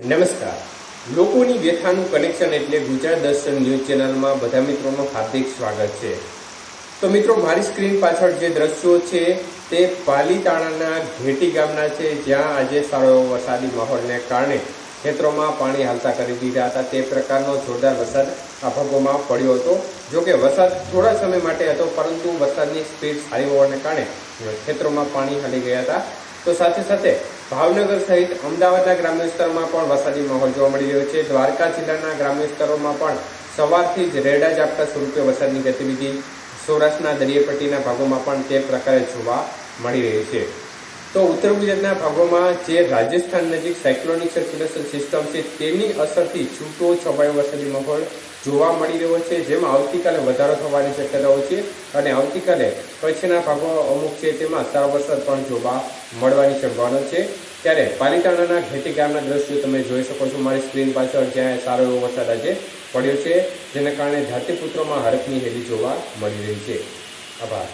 નમસ્કાર. લોકોની વ્યથાનું કનેક્શન એટલે ગુજરાત દર્શન ન્યૂઝ ચેનલમાં બધા મિત્રોનું હાર્દિક સ્વાગત છે. તો મિત્રો, મારી સ્ક્રીન પાછળ જે દ્રશ્યો છે તે પાલીતાણાના ઘેટી ગામના છે. જ્યાં આજે સારો એવો વરસાદી માહોલને કારણે ખેતરોમાં પાણી હાલતા કરી દીધા હતા. તે પ્રકારનો જોરદાર વરસાદ આ ભાગોમાં પડ્યો હતો. જો કે વરસાદ થોડા સમય માટે હતો, પરંતુ વરસાદની સ્પીડ સારી હોવાને કારણે ખેતરોમાં પાણી હાલી ગયા હતા. તો સાથે સાથે ભાવનગર સહિત અમદાવાદના ગ્રામ્ય વિસ્તારોમાં પણ વરસાદી માહોલ જોવા મળી રહ્યો છે. દ્વારકા જિલ્લાના ગ્રામ્ય વિસ્તારોમાં પણ સવારથી જ રેડા ઝાપટા સ્વરૂપે વરસાદની ગતિવિધિ સૌરાષ્ટ્રના દરિયાપટ્ટીના ભાગોમાં પણ તે પ્રકારે જોવા મળી રહી છે. તો ઉત્તર ગુજરાતના ભાગોમાં જે રાજસ્થાન નજીક સાયક્લોનિક સર્ક્યુલેશન સિસ્ટમ છે, તેની અસરથી છૂટો છવાયો વરસાદી માહોલ જોવા મળી રહ્યો છે, જેમાં આવતીકાલે વધારો થવાની શક્યતાઓ છે અને આવતીકાલે કચ્છના ભાગો અમુક છે તેમાં સારો વરસાદ પણ જોવા મળવાની સંભાવના છે. ત્યારે પાલિતાણાના ઘેટી ગામના દ્રશ્યો તમે જોઈ શકો છો. મારી સ્ક્રીન પાછળ જ્યાં સારો એવો વરસાદ આજે પડ્યો છે, જેના કારણે ધરતીપુત્રોમાં હરખની હેલી જોવા મળી રહી છે. આભાર.